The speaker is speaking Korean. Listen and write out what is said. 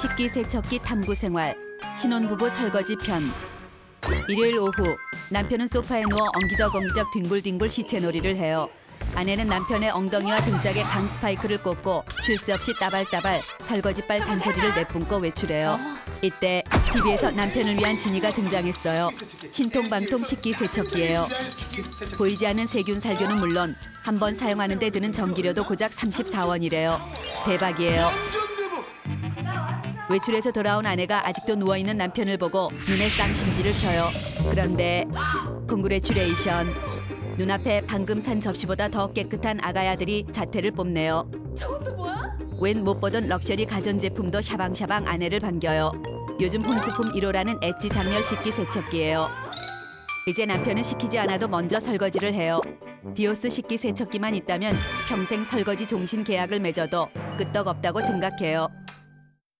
식기 세척기 탐구 생활 신혼부부 설거지 편 일요일 오후 남편은 소파에 누워 엉기적 엉기적 뒹굴뒹굴 시체놀이를 해요. 아내는 남편의 엉덩이와 등짝에 강 스파이크를 꽂고 쉴 새 없이 따발따발 설거지빨 잔소리를 내뿜고 외출해요. 이때 TV에서 남편을 위한 진이가 등장했어요. 신통방통 식기세척기예요. 보이지 않는 세균 살균은 물론 한 번 사용하는 데 드는 전기료도 고작 34원이래요. 대박이에요. 외출해서 돌아온 아내가 아직도 누워있는 남편을 보고 눈에 쌍심지를 켜요. 그런데 공그레츄레이션 눈앞에 방금 산 접시보다 더 깨끗한 아가야들이 자태를 뽐내요. 저것도 뭐야? 웬 못 보던 럭셔리 가전제품도 샤방샤방 아내를 반겨요. 요즘 혼수품 1호라는 엣지 장렬 식기 세척기예요. 이제 남편은 시키지 않아도 먼저 설거지를 해요. 디오스 식기 세척기만 있다면 평생 설거지 종신 계약을 맺어도 끄떡없다고 생각해요.